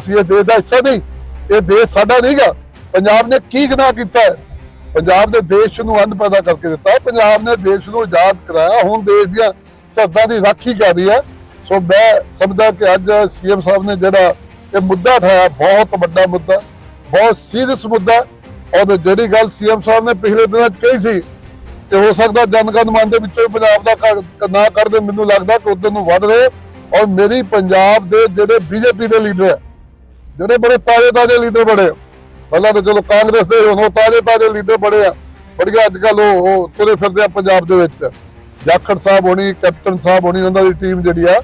ਅਸੀਂ ਇਹ ਦੇਸ਼ ਦਾ ਹਿੱਸਾ ਨਹੀਂ, ਇਹ ਦੇਸ਼ ਸਾਡਾ ਨਹੀਂਗਾ। ਪੰਜਾਬ ਨੇ ਕੀ ਗੁਨਾਹ ਕੀਤਾ ਹੈ? ਪੰਜਾਬ ਦੇ ਦੇਸ਼ ਨੂੰ ਅੰਨ ਪੈਦਾ ਕਰਕੇ ਦਿੱਤਾ। ਪੰਜਾਬ ਨੇ ਦੇਸ਼ ਨੂੰ ਆਜ਼ਾਦ ਕਰਾਇਆ। ਹੁਣ ਦੇਸ਼ ਦੀਆਂ ਸਰਹੱਦਾਂ ਦੀ ਰਾਖੀ ਕਰ ਰਹੀ ਹੈ। ਸੋ ਮੈਂ ਸਮਝਦਾ ਕਿ ਅੱਜ ਸੀਐਮ ਸਾਹਿਬ ਨੇ ਜਿਹੜਾ ਇਹ ਮੁੱਦਾ ਉਠਾਇਆ, ਬਹੁਤ ਵੱਡਾ ਮੁੱਦਾ, ਬਹੁਤ ਸੀਰੀਅਸ ਮੁੱਦਾ। ਔਰ ਜਿਹੜੀ ਗੱਲ ਸੀਐਮ ਸਾਹਿਬ ਨੇ ਪਿਛਲੇ ਦਿਨਾਂ 'ਚ ਕਹੀ ਸੀ ਕਿ ਹੋ ਸਕਦਾ ਜਨਗਣ ਮਨ ਦੇ ਵਿੱਚੋਂ ਪੰਜਾਬ ਦਾ ਕੱਢ- ਨਾ ਕੱਢਦੇ। ਮੈਨੂੰ ਲੱਗਦਾ ਕਿ ਉਧਰ ਨੂੰ ਵੱਧ ਰਹੇ। ਔਰ ਮੇਰੀ ਪੰਜਾਬ ਦੇ ਜਿਹੜੇ ਬੀਜੇਪੀ ਦੇ ਲੀਡਰ ਹੈ ਜਿਹੜੇ ਬੜੇ ਤਾਜ਼ੇ ਤਾਜ਼ੇ ਲੀਡਰ ਬੜੇ ਆ। ਪਹਿਲਾਂ ਤਾਂ ਚਲੋ ਕਾਂਗਰਸ ਦੇ ਹੁਣ ਉਹ ਤਾਜ਼ੇ ਤਾਜ਼ੇ ਲੀਡਰ ਬੜੇ ਆ। ਬੜੀਆਂ ਅੱਜ ਕੱਲ ਉਹ ਤੁਰੇ ਫਿਰਦੇ ਆ ਪੰਜਾਬ ਦੇ ਵਿੱਚ। ਜਾਖੜ ਸਾਹਿਬ ਹੋਣੀ, ਕੈਪਟਨ ਸਾਹਿਬ ਹੋਣੀ, ਉਹਨਾਂ ਦੀ ਟੀਮ ਜਿਹੜੀ ਆ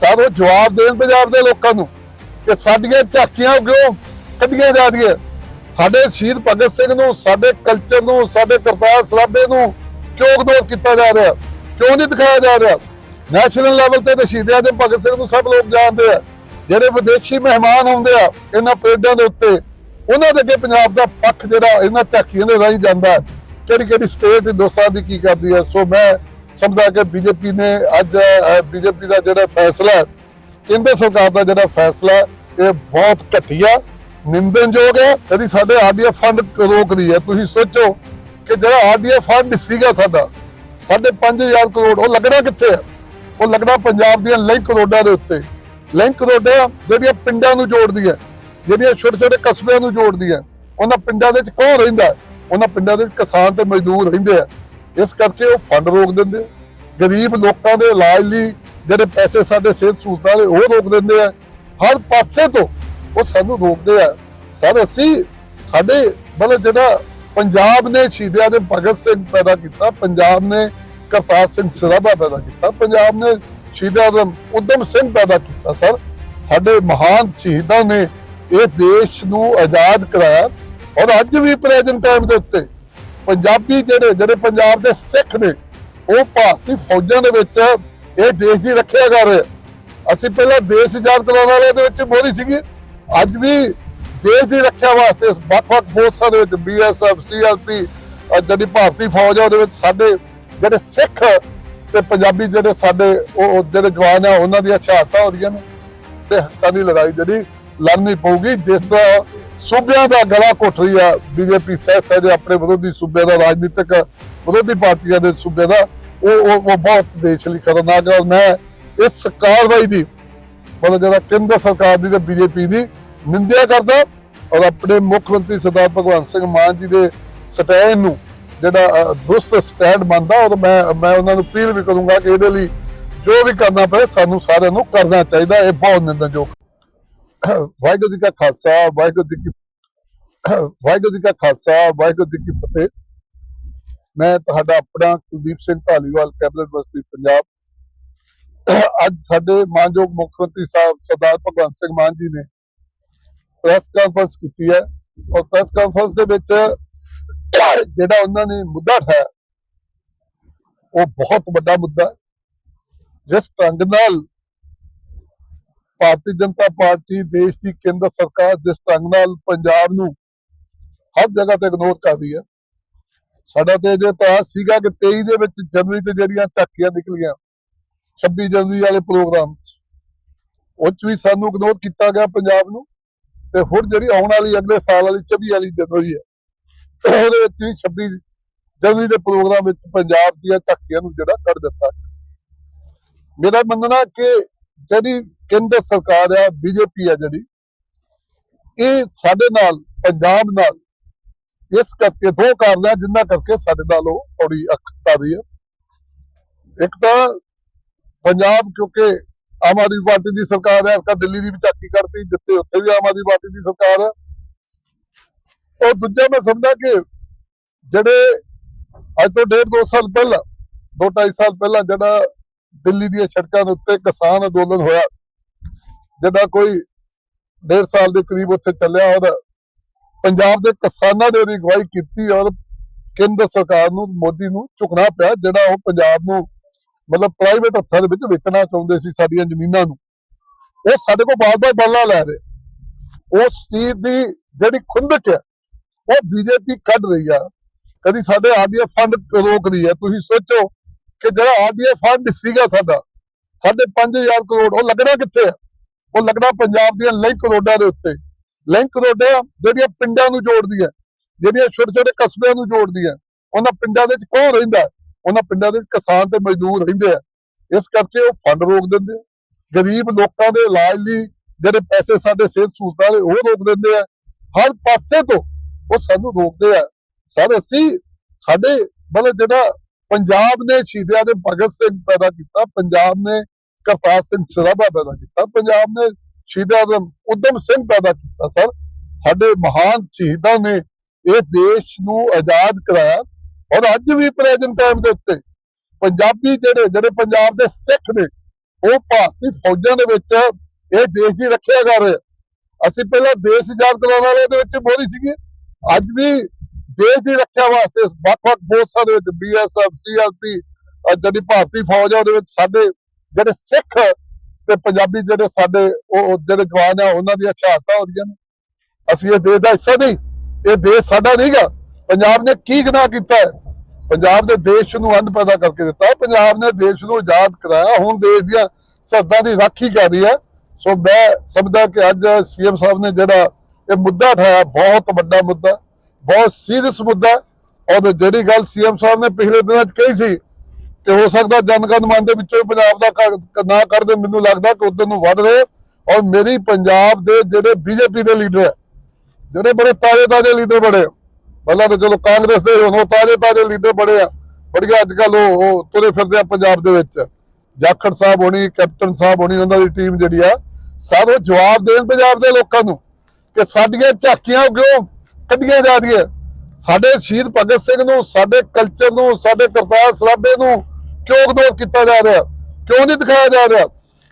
ਸਾਰੇ ਜਵਾਬ ਦੇਣ ਪੰਜਾਬ ਦੇ ਲੋਕਾਂ ਨੂੰ ਕਿ ਸਾਡੀਆਂ ਝਾਕੀਆਂ ਕਿਉਂ ਕੱਢੀਆਂ ਜਾ ਰਹੀਆਂ। ਸਾਡੇ ਸ਼ਹੀਦ ਭਗਤ ਸਿੰਘ ਨੂੰ, ਸਾਡੇ ਕਲਚਰ ਨੂੰ, ਸਾਡੇ ਕਰਤਾਰ ਸਰਾਭੇ ਨੂੰ ਕਿਉਂ ਇਗਨੋਰ ਕੀਤਾ ਜਾ ਰਿਹਾ? ਕਿਉਂ ਨਹੀਂ ਦਿਖਾਇਆ ਜਾ ਰਿਹਾ? ਨੈਸ਼ਨਲ ਲੈਵਲ ਤੇ ਤਾਂ ਸ਼ਹੀਦ ਆਜਮ ਭਗਤ ਸਿੰਘ ਨੂੰ ਸਭ ਲੋਕ ਜਾਣਦੇ ਆ। ਜਿਹੜੇ ਵਿਦੇਸ਼ੀ ਮਹਿਮਾਨ ਆਉਂਦੇ ਆ, ਇਹਨਾਂ ਪਰੇਡਾਂ ਦੇ ਉੱਤੇ, ਉਹਨਾਂ ਦੇ ਅੱਗੇ ਪੰਜਾਬ ਦਾ ਪੱਖ ਜਿਹੜਾ, ਇਹਨਾਂ ਝਾਕੀਆਂ ਦੇ ਰਾਹੀਂ ਜਾਂਦਾ ਕਿਹੜੀ ਕਿਹੜੀ ਸਟੇਟ ਹਿੰਦੁਸਤਾਨ ਦੀ ਕੀ ਕਰਦੀ ਹੈ? ਸੋ ਮੈਂ ਸਮਝਦਾ ਕਿ ਬੀਜੇਪੀ ਨੇ ਅੱਜ ਬੀਜੇਪੀ ਦਾ ਜਿਹੜਾ ਫੈਸਲਾ ਕੇਂਦਰ ਸਰਕਾਰ ਦਾ ਜਿਹੜਾ ਫੈਸਲਾ ਇਹ ਬਹੁਤ ਘਟੀਆ ਨਿੰਦਨਯੋਗ ਹੈ। ਜਿਹੜੀ ਸਾਡੇ ਆਰਡੀਐਫ ਫੰਡ ਰੋਕਦੀ ਹੈ। ਤੁਸੀਂ ਸੋਚੋ ਕਿ ਜਿਹੜਾ ਆਰਡੀਐਫ ਫੰਡ ਸੀਗਾ ਸਾਡਾ ਸਾਢੇ 5000 ਕਰੋੜ, ਉਹ ਲੱਗਣਾ ਕਿੱਥੇ ਹੈ? ਉਹ ਲੱਗਣਾ ਪੰਜਾਬ ਦੀਆਂ ਲਈ ਕਰੋੜਾਂ ਦੇ ਉੱਤੇ। ਲਿੰਕ ਰੋਡਾਂ ਜਿਹੜੀਆਂ ਪਿੰਡਾਂ ਨੂੰ ਜੋੜਦੀਆਂ ਜਿਹੜੀਆਂ ਛੋਟੇ ਛੋਟੇ ਕਸਬਿਆਂ ਨੂੰ ਜੋੜਦੀਆਂ ਉਹਨਾਂ ਪਿੰਡਾਂ ਦੇ ਵਿੱਚ ਕੌਣ ਰਹਿੰਦਾ ਉਹਨਾਂ ਪਿੰਡਾਂ ਦੇ ਵਿੱਚ ਕਿਸਾਨ ਤੇ ਮਜ਼ਦੂਰ ਰਹਿੰਦੇ ਆ। ਇਸ ਕਰਕੇ ਉਹ ਫੰਡ ਰੋਕ ਦਿੰਦੇ ਗਰੀਬ ਲੋਕਾਂ ਦੇ ਇਲਾਜ ਲਈ ਜਿਹੜੇ ਪੈਸੇ ਸਾਡੇ ਸਿਹਤ ਸਹੂਲਤਾਂ ਦੇ ਉਹ ਰੋਕ ਦਿੰਦੇ ਆ। ਹਰ ਪਾਸੇ ਤੋਂ ਉਹ ਸਾਨੂੰ ਰੋਕਦੇ ਆ। ਸਰ, ਅਸੀਂ ਸਾਡੇ ਮਤਲਬ ਜਿਹੜਾ ਪੰਜਾਬ ਨੇ ਸ਼ਹੀਦਿਆਂ ਦੇ ਭਗਤ ਸਿੰਘ ਪੈਦਾ ਕੀਤਾ, ਪੰਜਾਬ ਨੇ ਕਰਤਾਰ ਸਿੰਘ ਸਰਾਭਾ ਪੈਦਾ ਕੀਤਾ, ਪੰਜਾਬ ਨੇ ਸ਼ਹੀਦਾਂ ਦੇ ਉਦਮ ਸਿੰਘ ਪੈਦਾ ਕੀਤਾ, ਸਰ। ਸਾਡੇ ਮਹਾਨ ਸ਼ਹੀਦਾਂ ਨੇ ਇਹ ਦੇਸ਼ ਨੂੰ ਆਜ਼ਾਦ ਕਰਾਇਆ ਔਰ ਅੱਜ ਵੀ ਪ੍ਰੈਜ਼ੈਂਟ ਟਾਈਮ ਦੇ ਉੱਤੇ ਪੰਜਾਬੀ ਜਿਹੜੇ ਜਿਹੜੇ ਪੰਜਾਬ ਦੇ ਸਿੱਖ ਨੇ, ਉਹ ਭਾਰਤੀ ਫੌਜਾਂ ਦੇ ਵਿੱਚ ਇਹ ਦੇਸ਼ ਦੀ ਰੱਖਿਆ ਕਰ ਰਹੇ ਅਸੀਂ ਪਹਿਲਾਂ ਦੇਸ਼ ਆਜ਼ਾਦ ਕਰਾਉਣ ਵਾਲੇ ਦੇ ਵਿੱਚ ਮੋਦੀ ਸੀਗੇ, ਅੱਜ ਵੀ ਦੇਸ਼ ਦੀ ਰੱਖਿਆ ਵਾਸਤੇ ਵੱਖ-ਵੱਖ ਫੋਰਸਾਂ ਦੇ ਵਿੱਚ ਬੀਐਸਐਫ ਸੀਆਰਪੀ ਜਿਹੜੀ ਭਾਰਤੀ ਫੌਜ ਆ, ਉਹਦੇ ਵਿੱਚ ਸਾਡੇ ਜਿਹੜੇ ਸਿੱਖ ਤੇ ਪੰਜਾਬੀ ਜਿਹੜੇ ਸਾਡੇ, ਉਹ ਜਿਹੜੇ ਜਵਾਨ ਆ, ਉਹਨਾਂ ਦੀਆਂ ਸ਼ਹਾਦਤਾਂ ਹੋ ਰਹੀਆਂ ਨੇ। ਤੇ ਹੱਕਾਂ ਦੀ ਲੜਾਈ ਜਿਹੜੀ ਲੜਨੀ ਪਊਗੀ, ਜਿਸ ਦਾ ਸੂਬਿਆਂ ਦਾ ਗਲਾ ਘੁੱਟ ਰਹੀ ਆ। ਬੀਜੇਪੀ ਸਹਿ ਸਹਿਜ ਆਪਣੇ ਵਿਰੋਧੀ ਸੂਬਿਆਂ ਦਾ, ਰਾਜਨੀਤਿਕ ਵਿਰੋਧੀ ਪਾਰਟੀਆਂ ਦੇ ਸੂਬੇ ਦਾ, ਉਹ ਉਹ ਬਹੁਤ ਦੇਸ਼ ਲਈ ਖਤਰਨਾਕ ਹੈ ਔਰ ਮੈਂ ਇਸ ਕਾਰਵਾਈ ਦੀ, ਮਤਲਬ ਜਿਹੜਾ ਕੇਂਦਰ ਸਰਕਾਰ ਦੀ ਤੇ ਬੀਜੇਪੀ ਦੀ ਨਿੰਦਿਆ ਕਰਦਾ ਔਰ ਆਪਣੇ ਮੁੱਖ ਮੰਤਰੀ ਸਰਦਾਰ ਭਗਵੰਤ ਸਿੰਘ ਮਾਨ ਜੀ ਦੇ ਸਟੈਂਡ ਨੂੰ ਜਿਹੜਾ ਅ, ਸਟੈਂਡ ਮੰਨਦਾ ਔਰ ਮੈਂ ਮੈਂ ਉਹਨਾਂ ਨੂੰ ਅਪੀਲ ਵੀ ਕਰੂੰਗਾ ਕਿ ਇਹਦੇ ਲਈ ਜੋ ਵੀ ਕਰਨਾ ਪਏ ਸਾਨੂੰ ਸਾਰਿਆਂ ਨੂੰ ਕਰਨਾ ਚਾਹੀਦਾ ਇਹ ਬਹੁਤ ਨਿੰਦਨਯੋਗ ਵਾਹਿਗੁਰੂ ਜੀ ਕਾ ਖਾਲਸਾ ਵਾਹਿਗੁਰੂ ਜੀ ਕੀ ਵਾਹਿਗੁਰੂ ਜੀ ਕਾ ਖਾਲਸਾ ਵਾਹਿਗੁਰੂ ਜੀ ਕੀ ਫਤਿਹ। ਮੈਂ ਤੁਹਾਡਾ ਆਪਣਾ ਕੁਲਦੀਪ ਸਿੰਘ ਢਾਲੀਵਾਲ ਕੈਬਨਿਟ ਮੰਤਰੀ ਪੰਜਾਬ। ਅੱਜ ਸਾਡੇ ਮਾਨਯੋਗ ਮੁੱਖ ਮੰਤਰੀ ਸਾਹਿਬ ਸਰਦਾਰ ਭਗਵੰਤ ਸਿੰਘ ਮਾਨ ਜੀ ਨੇ ਪ੍ਰੈਸ ਕਾਨਫਰੰਸ ਕੀਤੀ ਹੈ। ਔਰ ਪ੍ਰੈਸ ਕਾਨਫਰੰਸ ਦੇ ਵਿੱਚ ਜਿਹੜਾ ਉਹਨਾਂ ਨੇ ਮੁੱਦਾ ਠਾਇਆ ਉਹ ਬਹੁਤ ਵੱਡਾ ਮੁੱਦਾ ਜਿਸ ਢੰਗ ਨਾਲ ਭਾਰਤੀ ਜਨਤਾ ਪਾਰਟੀ, ਦੇਸ਼ ਦੀ ਕੇਂਦਰ ਸਰਕਾਰ ਜਿਸ ਢੰਗ ਨਾਲ ਪੰਜਾਬ ਨੂੰ ਹਰ ਜਗ੍ਹਾ ਤੇ ਇਗਨੋਰ ਕਰਦੀ ਹੈ। ਸਾਡਾ ਤੇ ਜੇ ਤਾਂ ਸੀਗਾ ਕਿ 23 ਦੇ ਵਿੱਚ ਜਨਵਰੀ ਤੇ ਜਿਹੜੀਆਂ ਝਾਕੀਆਂ ਨਿਕਲੀਆਂ 26 ਜਨਵਰੀ ਵਾਲੇ ਪ੍ਰੋਗਰਾਮ 'ਚ, ਉਹ 'ਚ ਵੀ ਸਾਨੂੰ ਇਗਨੋਰ ਕੀਤਾ ਗਿਆ ਪੰਜਾਬ ਨੂੰ। ਤੇ ਹੁਣ ਜਿਹੜੀ ਆਉਣ ਵਾਲੀ ਅਗਲੇ ਸਾਲ ਵਾਲੀ 24 ਵਾਲੀ ਜਨਵਰੀ ਹੈ ਉਹਦੇ ਵਿੱਚ ਵੀ 26 ਜਨਵਰੀ ਦੇ ਪ੍ਰੋਗਰਾਮ ਵਿੱਚ ਪੰਜਾਬ ਦੀਆਂ ਝਾਕੀਆਂ ਨੂੰ ਜਿਹੜਾ ਕੱਢ ਦਿੱਤਾ। ਮੇਰਾ ਮੰਨਣਾ ਕਿ ਜਿਹੜੀ ਕੇਂਦਰ ਸਰਕਾਰ ਆ, ਬੀਜੇਪੀ ਆ ਜਿਹੜੀ, ਇਹ ਸਾਡੇ ਨਾਲ, ਪੰਜਾਬ ਨਾਲ, ਇਸ ਕਰਕੇ ਦੋ ਕਾਰਨ ਆ, ਜਿੰਨਾ ਕਰਕੇ ਸਾਡੇ ਨਾਲ ਉਹ ਥੋੜੀ ਅੱਖ ਕਰ ਰਹੀ ਹੈ ਇੱਕ ਤਾਂ ਪੰਜਾਬ, ਕਿਉਂਕਿ ਆਮ ਆਦਮੀ ਪਾਰਟੀ ਦੀ ਸਰਕਾਰ ਹੈ ਅਰਕਾ ਦਿੱਲੀ ਦੀ ਵੀ ਝਾਕੀ ਕਰਤੀ ਜਿੱਥੇ ਉੱਥੇ ਵੀ ਆਮ ਆਦਮੀ ਪਾਰਟੀ ਦੀ ਸਰਕਾਰ ਹੈ ਔਰ ਦੂਜਾ ਮੈਂ ਸਮਝਦਾ ਕਿ ਜਿਹੜੇ ਅੱਜ ਤੋਂ ਡੇਢ ਦੋ ਸਾਲ ਪਹਿਲਾਂ, ਦੋ ਢਾਈ ਸਾਲ ਪਹਿਲਾਂ ਜਿਹੜਾ ਦਿੱਲੀ ਦੀਆਂ ਸੜਕਾਂ ਦੇ ਉੱਤੇ ਕਿਸਾਨ ਅੰਦੋਲਨ ਹੋਇਆ ਜਿਹੜਾ ਕੋਈ ਡੇਢ ਸਾਲ ਦੇ ਕਰੀਬ ਉੱਥੇ ਚੱਲਿਆ ਔਰ ਪੰਜਾਬ ਦੇ ਕਿਸਾਨਾਂ ਦੇ ਅਗਵਾਈ ਕੀਤੀ ਔਰ ਕੇਂਦਰ ਸਰਕਾਰ ਨੂੰ, ਮੋਦੀ ਨੂੰ ਝੁਕਣਾ ਪਿਆ, ਜਿਹੜਾ ਉਹ ਪੰਜਾਬ ਨੂੰ ਮਤਲਬ ਪ੍ਰਾਈਵੇਟ ਹੱਥਾਂ ਦੇ ਵਿੱਚ ਵੇਚਣਾ ਚਾਹੁੰਦੇ ਸੀ ਸਾਡੀਆਂ ਜ਼ਮੀਨਾਂ ਨੂੰ। ਉਹ ਸਾਡੇ ਕੋਲ ਬਾਰ-ਬਾਰ ਬੱਲਾ ਲੈ ਰਹੇ। ਉਸ ਚੀਜ਼ ਦੀ ਜਿਹੜੀ ਖੁੰਦਕ ਹੈ ਉਹ ਬੀਜੇਪੀ ਕੱਢ ਰਹੀ ਆ। ਕਦੀ ਸਾਡੇ ਆਰਡੀਐਫ ਫੰਡ ਰੋਕ ਰਹੀ ਹੈ ਤੁਸੀਂ ਸੋਚੋ ਕਿ ਜਿਹੜਾ ਆਰਡੀਐਫ ਫੰਡ ਸੀਗਾ ਸਾਡਾ 5000 ਕਰੋੜ, ਉਹ ਲੱਗਣਾ ਕਿੱਥੇ ਹੈ ਉਹ ਲੱਗਣਾ ਪੰਜਾਬ ਦੀਆਂ ਲਿੰਕ ਰੋਡਾਂ ਦੇ ਉੱਤੇ। ਲਿੰਕ ਰੋਡਾਂ ਜਿਹੜੀਆਂ ਪਿੰਡਾਂ ਨੂੰ ਜੋੜਦੀਆਂ ਜਿਹੜੀਆਂ ਛੋਟੇ ਛੋਟੇ ਕਸਬਿਆਂ ਨੂੰ ਜੋੜਦੀਆਂ ਉਹਨਾਂ ਪਿੰਡਾਂ ਦੇ ਵਿੱਚ ਕੌਣ ਰਹਿੰਦਾ ਉਹਨਾਂ ਪਿੰਡਾਂ ਦੇ ਕਿਸਾਨ ਤੇ ਮਜ਼ਦੂਰ ਰਹਿੰਦੇ ਆ। ਇਸ ਕਰਕੇ ਉਹ ਫੰਡ ਰੋਕ ਦਿੰਦੇ ਗਰੀਬ ਲੋਕਾਂ ਦੇ ਇਲਾਜ ਲਈ ਜਿਹੜੇ ਪੈਸੇ ਸਾਡੇ ਸਿਹਤ ਸਹੂਲਤਾਂ ਦੇ ਉਹ ਰੋਕ ਦਿੰਦੇ ਆ। ਹਰ ਪਾਸੇ ਤੋਂ ਉਹ ਸਾਨੂੰ ਰੋਕਦੇ ਆ। ਸਰ, ਅਸੀਂ ਸਾਡੇ ਮਤਲਬ ਜਿਹੜਾ ਪੰਜਾਬ ਨੇ ਸ਼ਹੀਦਾਂ ਦੇ ਭਗਤ ਸਿੰਘ ਪੈਦਾ ਕੀਤਾ, ਪੰਜਾਬ ਨੇ ਕਰਤਾਰ ਸਿੰਘ ਸਰਾਭਾ ਪੈਦਾ ਕੀਤਾ, ਪੰਜਾਬ ਨੇ ਸ਼ਹੀਦਾਂ ਦੇ ਉਦਮ ਸਿੰਘ ਪੈਦਾ ਕੀਤਾ। ਸਰ, ਸਾਡੇ ਮਹਾਨ ਸ਼ਹੀਦਾਂ ਨੇ ਇਹ ਦੇਸ਼ ਨੂੰ ਆਜ਼ਾਦ ਕਰਾਇਆ ਔਰ ਅੱਜ ਵੀ ਪ੍ਰੈਜ਼ੈਂਟ ਟਾਈਮ ਦੇ ਉੱਤੇ ਪੰਜਾਬੀ ਜਿਹੜੇ ਜਿਹੜੇ ਪੰਜਾਬ ਦੇ ਸਿੱਖ ਨੇ, ਉਹ ਭਾਰਤੀ ਫੌਜਾਂ ਦੇ ਵਿੱਚ ਇਹ ਦੇਸ਼ ਦੀ ਰੱਖਿਆ ਕਰ ਰਹੇ ਆ। ਅਸੀਂ ਪਹਿਲਾਂ ਦੇਸ਼ ਆਜ਼ਾਦ ਕਰਾਉਣ ਵਾਲੇ ਦੇ ਵਿੱਚ ਬੋਲੀ ਸੀਗੇ। ਅੱਜ ਵੀ ਦੇਸ਼ ਦੀ ਰੱਖਿਆ ਵਾਸਤੇ ਵੱਖ-ਵੱਖ ਫੋਰਸਾਂ ਦੇ ਵਿੱਚ ਬੀਐਸਐਫ ਸੀਆਰਪੀ ਜਿਹੜੀ ਭਾਰਤੀ ਫੌਜ ਆ, ਉਹਦੇ ਵਿੱਚ ਸਾਡੇ ਜਿਹੜੇ ਸਿੱਖ ਤੇ ਪੰਜਾਬੀ ਜਿਹੜੇ ਸਾਡੇ ਉਹ ਜਿਹੜੇ ਜਵਾਨ ਆ, ਉਹਨਾਂ ਦੀਆਂ ਸ਼ਹਾਦਤਾਂ ਹੁੰਦੀਆਂ ਨੇ। ਅਸੀਂ ਇਹ ਦੇਸ਼ ਦਾ ਹਿੱਸਾ ਨਹੀਂ, ਇਹ ਦੇਸ਼ ਸਾਡਾ ਨਹੀਂਗਾ ਪੰਜਾਬ ਨੇ ਕੀ ਗੁਨਾਹ ਕੀਤਾ ਪੰਜਾਬ ਦੇ ਦੇਸ਼ ਨੂੰ ਅੰਨ ਪੈਦਾ ਕਰਕੇ ਦਿੱਤਾ ਪੰਜਾਬ ਨੇ ਦੇਸ਼ ਨੂੰ ਆਜ਼ਾਦ ਕਰਾਇਆ। ਹੁਣ ਦੇਸ਼ ਦੀਆਂ ਸਰਹੱਦਾਂ ਦੀ ਰਾਖੀ ਕਰ ਰਹੀ ਹੈ। ਸੋ ਮੈਂ ਸਮਝਦਾ ਕਿ ਅੱਜ ਸੀਐਮ ਸਾਹਿਬ ਨੇ ਜਿਹੜਾ ਇਹ ਮੁੱਦਾ ਉਠਾਇਆ, ਬਹੁਤ ਵੱਡਾ ਮੁੱਦਾ, ਬਹੁਤ ਸੀਰੀਅਸ ਮੁੱਦਾ। ਔਰ ਜਿਹੜੀ ਗੱਲ ਸੀਐਮ ਸਾਹਿਬ ਨੇ ਪਿਛਲੇ ਦਿਨਾਂ 'ਚ ਕਹੀ ਸੀ ਕਿ ਹੋ ਸਕਦਾ ਜਨਗਣ ਮਨ ਦੇ ਵਿੱਚੋਂ ਪੰਜਾਬ ਦਾ ਨਾ ਕਰਦੇ ਮੈਨੂੰ ਲੱਗਦਾ ਕਿ ਉਧਰ ਨੂੰ ਵੱਧ ਰਹੇ। ਔਰ ਮੇਰੀ ਪੰਜਾਬ ਦੇ ਜਿਹੜੇ ਬੀਜੇਪੀ ਦੇ ਲੀਡਰ ਹੈ, ਜਿਹੜੇ ਬੜੇ ਤਾਜ਼ੇ ਤਾਜ਼ੇ ਲੀਡਰ ਬੜੇ ਪਹਿਲਾਂ ਤਾਂ ਚਲੋ ਕਾਂਗਰਸ ਦੇ, ਹੁਣ ਉਹ ਤਾਜ਼ੇ ਤਾਜ਼ੇ ਲੀਡਰ ਬੜੇ ਆ। ਬੜੀਆਂ ਅੱਜ ਕੱਲ ਉਹ ਉਹ ਤੁਰੇ ਫਿਰਦੇ ਆ ਪੰਜਾਬ ਦੇ ਵਿੱਚ। ਜਾਖੜ ਸਾਹਿਬ ਹੋਣੀ, ਕੈਪਟਨ ਸਾਹਿਬ ਹੋਣੀ, ਉਹਨਾਂ ਦੀ ਟੀਮ ਜਿਹੜੀ ਆ ਸਾਰੇ ਜਵਾਬ ਦੇਣ ਪੰਜਾਬ ਦੇ ਲੋਕਾਂ ਨੂੰ। ਕਿ ਸਾਡੀਆਂ ਝਾਕੀਆਂ ਕਿਉਂ ਕੱਢੀਆਂ ਜਾ ਰਹੀਆਂ? ਸਾਡੇ ਸ਼ਹੀਦ ਭਗਤ ਸਿੰਘ ਨੂੰ, ਸਾਡੇ ਕਲਚਰ ਨੂੰ, ਸਾਡੇ ਕਰਤਾਰ ਸਰਾਭੇ ਨੂੰ ਕਿਉਂ ਇਗਨੋਰ ਕੀਤਾ ਜਾ ਰਿਹਾ? ਕਿਉਂ ਨਹੀਂ ਦਿਖਾਇਆ ਜਾ ਰਿਹਾ?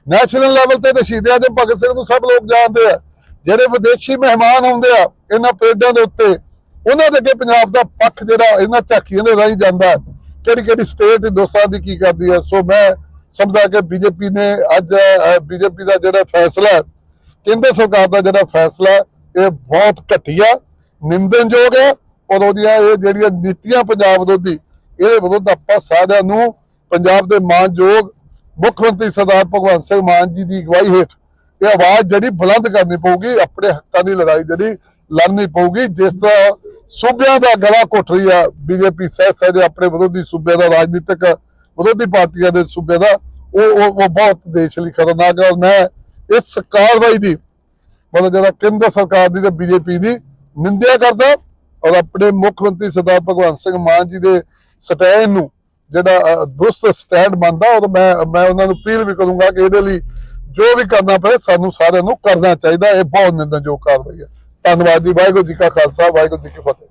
ਨੈਸ਼ਨਲ ਲੈਵਲ ਤੇ ਤਾਂ ਸ਼ਹੀਦਾਂ ਦੇ ਭਗਤ ਸਿੰਘ ਨੂੰ ਸਭ ਲੋਕ ਜਾਣਦੇ ਆ। ਜਿਹੜੇ ਵਿਦੇਸ਼ੀ ਮਹਿਮਾਨ ਆਉਂਦੇ ਆ, ਇਹਨਾਂ ਪਰੇਡਾਂ ਦੇ ਉੱਤੇ, ਉਹਨਾਂ ਦੇ ਅੱਗੇ ਪੰਜਾਬ ਦਾ ਪੱਖ ਜਿਹੜਾ, ਇਹਨਾਂ ਝਾਕੀਆਂ ਦੇ ਰਾਹੀਂ ਜਾਂਦਾ ਕਿਹੜੀ ਕਿਹੜੀ ਸਟੇਟ ਹਿੰਦੁਸਤਾਨ ਦੀ ਕੀ ਕਰਦੀ ਹੈ? ਸੋ ਮੈਂ ਸਮਝਦਾ ਕਿ ਬੀਜੇਪੀ ਨੇ ਅੱਜ ਬੀਜੇਪੀ ਦਾ ਜਿਹੜਾ ਫੈਸਲਾ ਕੇਂਦਰ ਸਰਕਾਰ ਦਾ ਜਿਹੜਾ ਫੈਸਲਾ ਇਹ ਬਹੁਤ ਘਟੀਆ ਨਿੰਦਨਯੋਗ ਹੈ। ਔਰ ਉਹਦੀਆਂ ਇਹ ਜਿਹੜੀਆਂ ਨੀਤੀਆਂ ਪੰਜਾਬ ਵਿਰੋਧੀ ਇਹਦੇ ਵਿਰੁੱਧ ਆਪਾਂ ਸਾਰਿਆਂ ਨੂੰ ਪੰਜਾਬ ਦੇ ਮਾਨਯੋਗ ਮੁੱਖ ਮੰਤਰੀ ਸਰਦਾਰ ਭਗਵੰਤ ਸਿੰਘ ਮਾਨ ਜੀ ਦੀ ਅਗਵਾਈ ਹੇਠ ਇਹ ਆਵਾਜ਼ ਜਿਹੜੀ ਬੁਲੰਦ ਕਰਨੀ ਪਊਗੀ, ਆਪਣੇ ਹੱਕਾਂ ਦੀ ਲੜਾਈ ਜਿਹੜੀ ਲੜਨੀ ਪਊਗੀ, ਜਿਸ ਤਰ੍ਹਾਂ ਸੂਬਿਆਂ ਦਾ ਗਲਾ ਘੁੱਟ ਰਹੀ ਆ, ਬੀਜੇਪੀ ਸਹਿ ਦੇ ਆਪਣੇ ਵਿਰੋਧੀ ਸੂਬਿਆਂ ਦਾ, ਰਾਜਨੀਤਿਕ ਵਿਰੋਧੀ ਪਾਰਟੀਆਂ ਦੇ ਸੂਬੇ ਦਾ, ਉਹ ਉਹ ਉਹ ਬਹੁਤ ਦੇਸ਼ ਲਈ ਖਤਰਨਾਕ ਹੈ ਔਰ ਮੈਂ ਇਸ ਕਾਰਵਾਈ ਦੀ ਮਤਲਬ ਜਿਹੜਾ ਕੇਂਦਰ ਸਰਕਾਰ ਦੀ ਤੇ ਬੀਜੇਪੀ ਦੀ ਨਿੰਦਿਆ ਕਰਦਾ ਔਰ ਆਪਣੇ ਮੁੱਖ ਮੰਤਰੀ ਸਰਦਾਰ ਭਗਵੰਤ ਸਿੰਘ ਮਾਨ ਜੀ ਦੇ ਸਟੈਂਡ ਨੂੰ, ਜਿਹੜਾ ਦੁਸਤ ਸਟੈਂਡ ਮੰਨਦਾ ਉਹ ਮੈਂ ਮੈਂ ਉਹਨਾਂ ਨੂੰ ਅਪੀਲ ਵੀ ਕਰੂੰਗਾ ਕਿ ਇਹਦੇ ਲਈ ਜੋ ਵੀ ਕਰਨਾ ਪਏ ਸਾਨੂੰ ਸਾਰਿਆਂ ਨੂੰ ਕਰਨਾ ਚਾਹੀਦਾ, ਇਹ ਬਹੁਤ ਨਿੰਦਣਯੋਗ ਕਾਰਵਾਈ ਹੈ। ਧੰਨਵਾਦ ਜੀ, ਵਾਹਿਗੁਰੂ ਜੀ ਕਾ ਖਾਲਸਾ, ਵਾਹਿਗੁਰੂ ਜੀ ਕੀ ਫਤਿਹ।